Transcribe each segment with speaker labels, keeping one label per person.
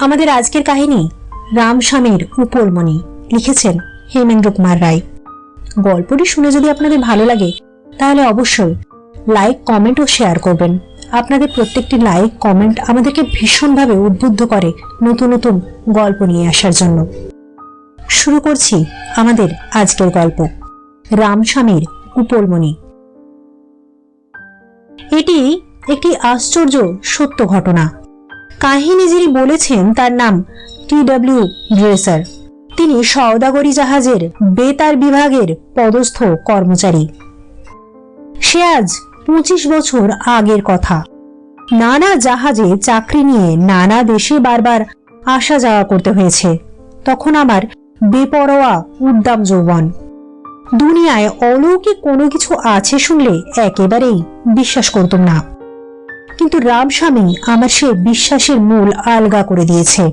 Speaker 1: আমাদের আজকের কাহিনী রামস্বামীর উপলমণি লিখেছেন হেমেন্দ্র কুমার রায়। গল্পটি শুনে যদি আপনাদের ভালো লাগে, তাহলে অবশ্যই লাইক, কমেন্ট ও শেয়ার করবেন। আপনাদের প্রত্যেকটি লাইক, কমেন্ট আমাদেরকে ভীষণভাবে উদ্বুদ্ধ করে নতুন নতুন গল্প নিয়ে আসার জন্য। শুরু করছি আমাদের আজকের গল্প রামস্বামীর উপলমণি এটি একটি আশ্চর্য সত্য ঘটনা। কাহিনী যিনি বলেছেন তার নাম টি ডব্লিউ ড্রেসার। তিনি সওদাগরি জাহাজের বেতার বিভাগের পদস্থ কর্মচারী। সে আজ পঁচিশ বছর আগের কথা। নানা জাহাজে চাকরি নিয়ে নানা দেশে বারবার আসা যাওয়া করতে হয়েছে। তখন আমার বেপরোয়া, উদ্দাম যৌবন। দুনিয়ায় অলৌকিক কোনো কিছু আছে শুনলে একেবারেই বিশ্বাস করতাম না। কিন্তু রামস্বামী আমার সে বিশ্বাসের মূল আলগা করে দিয়েছে।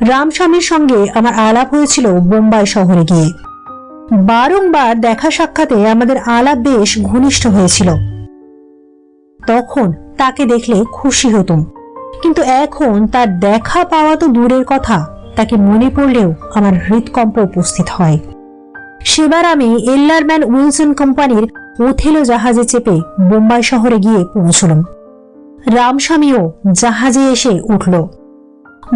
Speaker 1: রামস্বামীর সঙ্গে আমার আলাপ হয়েছিল বোম্বাই শহরে গিয়ে। বারংবার দেখা সাক্ষাতে আমাদের আলাপ বেশ ঘনিষ্ঠ হয়েছিল। তখন তাকে দেখলে খুশি হতুম। কিন্তু এখন তার দেখা পাওয়া তো দূরের কথা, তাকে মনে পড়লেও আমার হৃদকম্প উপস্থিত হয়। সেবার আমি এল্লারম্যান উইলসন কোম্পানির ওথেলো জাহাজে চেপে বোম্বাই শহরে গিয়ে পৌঁছলাম। রামস্বামীও জাহাজে এসে উঠল।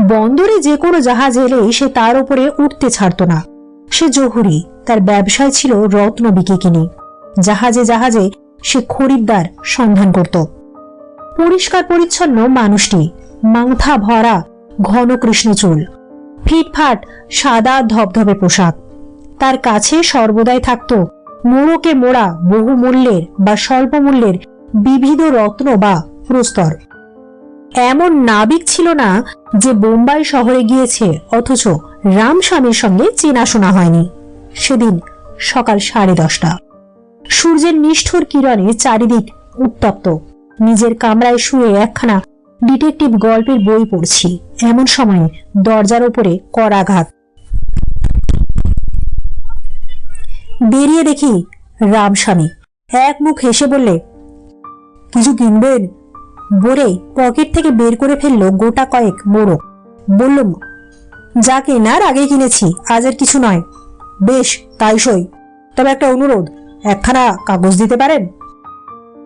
Speaker 1: বন্দরে যে কোনো জাহাজ এলেই সে তার উপরে উঠতে ছাড়ত না। সে জহুরি, তার ব্যবসায় ছিল রত্ন বিকে কিনে জাহাজে জাহাজে সে খরিদ্দার সন্ধান করত। পরিষ্কার পরিচ্ছন্ন মানুষটি, মাংথা ভরা, ঘন কৃষ্ণচুল ফিটফাট, সাদা ধবধবে পোশাক। তার কাছে সর্বদাই থাকত মোড়কে মোড়া বহু মূল্যের বা স্বল্প মূল্যের বিবিধ রত্ন বা প্রস্তর। এমন নাবিক ছিল না যে বোম্বাই শহরে গিয়েছে, অথচ রামস্বামীর সঙ্গে চেনাশোনা হয়নি। সেদিন সকাল সাড়ে দশটা। সূর্যের নিষ্ঠুর কিরণে চারিদিক উত্তপ্ত। নিজের কামরায় শুয়ে একখানা ডিটেকটিভ গল্পের বই পড়ছি। এমন সময়ে দরজার ওপরে করাঘাত বেরিয়ে দেখি রামস্বামী এক মুখ হেসে বললে, কিছু কিনবেন? বলে পকেট থেকে বের করে ফেলল গোটা কয়েক মোড়ক। বললুম যা কেনার আগে কিনেছি, আজ আর কিছু নয়। বেশ, তাই সই। তবে একটা অনুরোধ, একখানা কাগজ দিতে পারেন?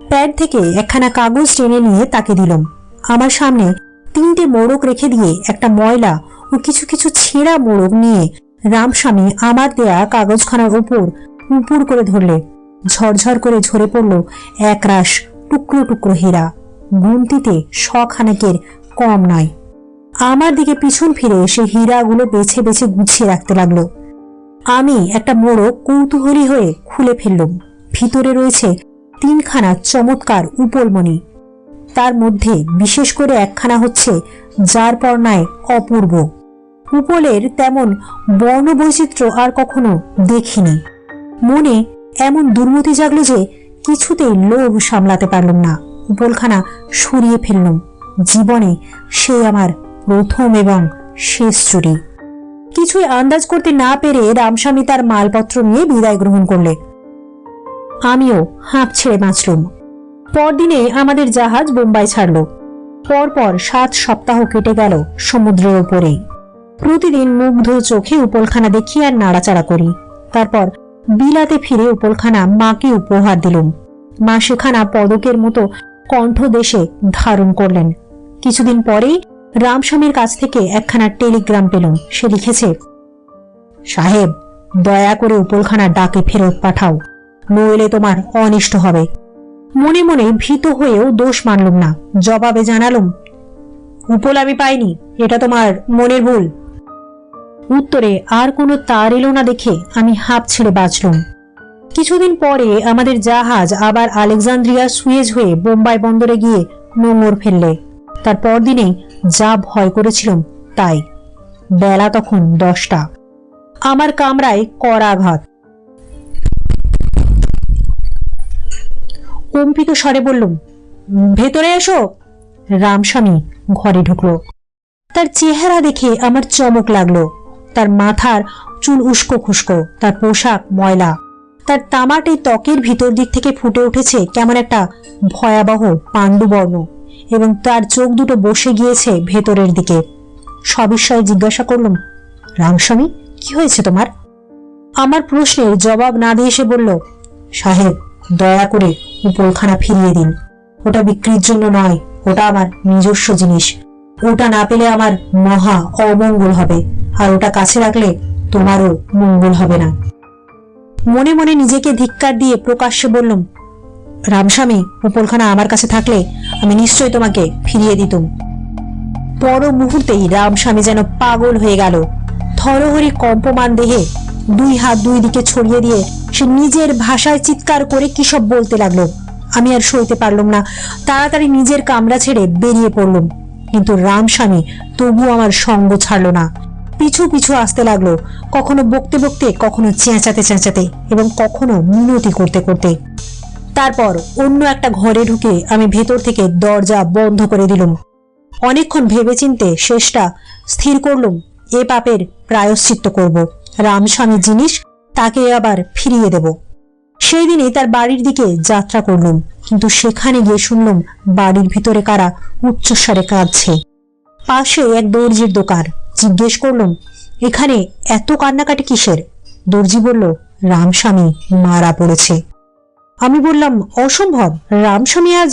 Speaker 1: প্যাড থেকে একখানা কাগজ টেনে নিয়ে তাকে দিলাম। আমার সামনে তিনটে মোড়ক রেখে দিয়ে একটা ময়লা ও কিছু কিছু ছেঁড়া মোড়ক নিয়ে রামস্বামী আমার দেয়া কাগজখানার উপর উপর করে ধরলে। ঝরঝর করে ঝরে পড়ল একরাশ টুকরো টুকরো হীরা। গুনতিতে শখানেকের কম নয়। আমার দিকে পিছন ফিরে সে হীরাগুলো বেছে বেছে গুছিয়ে রাখতে লাগল। আমি একটা মোড়ক কৌতূহলী হয়ে খুলে ফেললুম। ভিতরে রয়েছে তিনখানা চমৎকার উপলমণি। তার মধ্যে বিশেষ করে একখানা হচ্ছে যার পর্ণায় অপূর্ব। উপলের তেমন বর্ণবৈচিত্র্য আর কখনো দেখিনি। মনে এমন দুর্মতি জাগলো যে কিছুতেই লোভ সামলাতে পারলাম না। উপলখানা সরিয়ে ফেললুম। জীবনে সে আমার প্রথম এবং শেষ চুরি। কিছুই আন্দাজ করতে না পেরে রামস্বামী তার মালপত্র নিয়ে বিদায় গ্রহণ করলে। আমিও হাঁপ ছেড়ে বাঁচলুম। পরদিনে আমাদের জাহাজ বোম্বাই ছাড়ল। পরপর সাত সপ্তাহ কেটে গেল সমুদ্রের ওপরেই প্রতিদিন মুগ্ধ চোখে উপলখানা দেখি আর নাড়াচাড়া করি। তারপর বিলাতে ফিরে উপলখানা মাকে উপহার দিলুম। মা সেখানা পদকের মতো কণ্ঠ দেশে ধারণ করলেন। কিছুদিন পরেই রামস্বামীর কাছ থেকে একখানা টেলিগ্রাম পেলুম। সে লিখেছে, সাহেব, দয়া করে উপলখানা ডাকে ফেরত পাঠাও, নইলে তোমার অনিষ্ট হবে। মনে মনে ভীত হয়েও দোষ মানলুম না। জবাবে জানালুম, উপল আমি পাইনি, এটা তোমার মনের ভুল। উত্তরে আর কোনো তার এলো না দেখে আমি হাঁপ ছেড়ে বাঁচলুম। কিছুদিন পরে আমাদের জাহাজ আবার আলেকজান্দ্রিয়া সুয়েজ হয়ে বোম্বাই বন্দরে গিয়ে নোংর ফেললে। তার পরদিনেই যা ভয় করেছিলাম, তাই। বেলা তখন দশটা। আমার কামরায় করাঘাত। কম্পিত স্বরে বললুম, ভেতরে এসো! রামস্বামী ঘরে ঢুকলো। তার চেহারা দেখে আমার চমক লাগল। তার মাথার চুল উস্কো খুস্কো, তার পোশাক ময়লা। তার তামাটে ত্বকের ভিতর দিক থেকে ফুটে উঠেছে কেমন একটা ভয়াবহ পাণ্ডুবর্ণ এবং তার চোখ দুটো বসে গিয়েছে ভেতরের দিকে। সবিস্ময়ে জিজ্ঞাসা করলাম, রামস্বামী, কি হয়েছে তোমার? আমার প্রশ্নের জবাব না দিয়ে সে বলল, সাহেব, দয়া করে উপলখানা ফিরিয়ে দিন। ওটা বিক্রির জন্য নয়, ওটা আমার নিজস্ব জিনিস। ওটা না পেলে আমার মহা অমঙ্গল হবে, আর ওটা কাছে রাখলে তোমারও মঙ্গল হবে না। মনে মনে নিজেকে ধিক্কার দিয়ে প্রকাশ্যে বললাম রামস্বামী উপলখানা আমার কাছে থাকলে আমি নিশ্চয়ই তোমাকে ফিরিয়ে দিতুম। পর মুহূর্তেই রামস্বামী যেন পাগল হয়ে গেল। থরহরি কম্পমান দেহে দুই হাত দুই দিকে ছড়িয়ে দিয়ে সে নিজের ভাষায় চিৎকার করে কি সব বলতে লাগল, আমি আর সইতে পারলাম না। তাড়াতাড়ি নিজের কামরা ছেড়ে বেরিয়ে পড়লুম। কিন্তু রামস্বামী তবু আমার সঙ্গ ছাড়লো না। পিছু পিছু আসতে লাগল। কখনো বকতে বকতে, কখনো চেঁচাতে চেঁচাতে এবং কখনো মিনতি করতে করতে। তারপর অন্য একটা ঘরে ঢুকে আমি ভেতর থেকে দরজা বন্ধ করে দিলুম। অনেকক্ষণ ভেবেচিন্তে শেষটা স্থির করলুম, এ পাপের প্রায়শ্চিত্ত করব। রামস্বামীর জিনিস, তাকে আবার ফিরিয়ে দেব। সেই দিনই তার বাড়ির দিকে যাত্রা করলুম, কিন্তু সেখানে গিয়ে শুনলুম, বাড়ির ভিতরে কারা উচ্চস্বরে কাঁদছে। পাশে এক দর্জির দোকান। জিজ্ঞেস করলুম, এখানে এত কান্নাকাটি কিসের? দর্জি বলল, রামস্বামী মারা পড়েছে। আমি বললাম, অসম্ভব, রামস্বামী আজ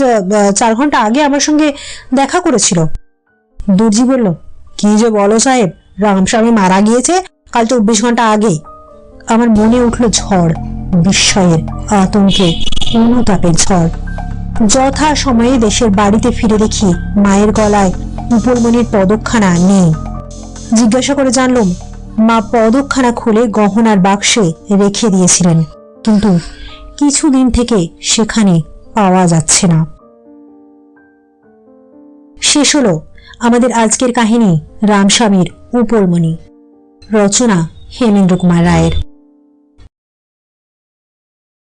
Speaker 1: চার ঘণ্টা আগে আমার সঙ্গে দেখা করেছিল। দর্জি বলল, কি যে বলো সাহেব, রামস্বামী মারা গিয়েছে কাল চব্বিশ ঘণ্টা আগে। আমার মনে উঠল ঝড়, বিস্ময়ের আতঙ্কে অনুতাপের ঝড়। যথা সময়ে দেশের বাড়িতে ফিরে দেখি মায়ের গলায় উপরমণির পদকখানা নেই। জিজ্ঞাসা করে জানলুম, মা পদকখানা খুলে গহনার বাক্সে রেখে দিয়েছিলেন। কিন্তু কিছুদিন থেকে সেখানে পাওয়া যাচ্ছে না। শেষ হলো আমাদের আজকের কাহিনী রামস্বামীর উপরমণি। রচনা হেমেন্দ্র কুমার রায়ের।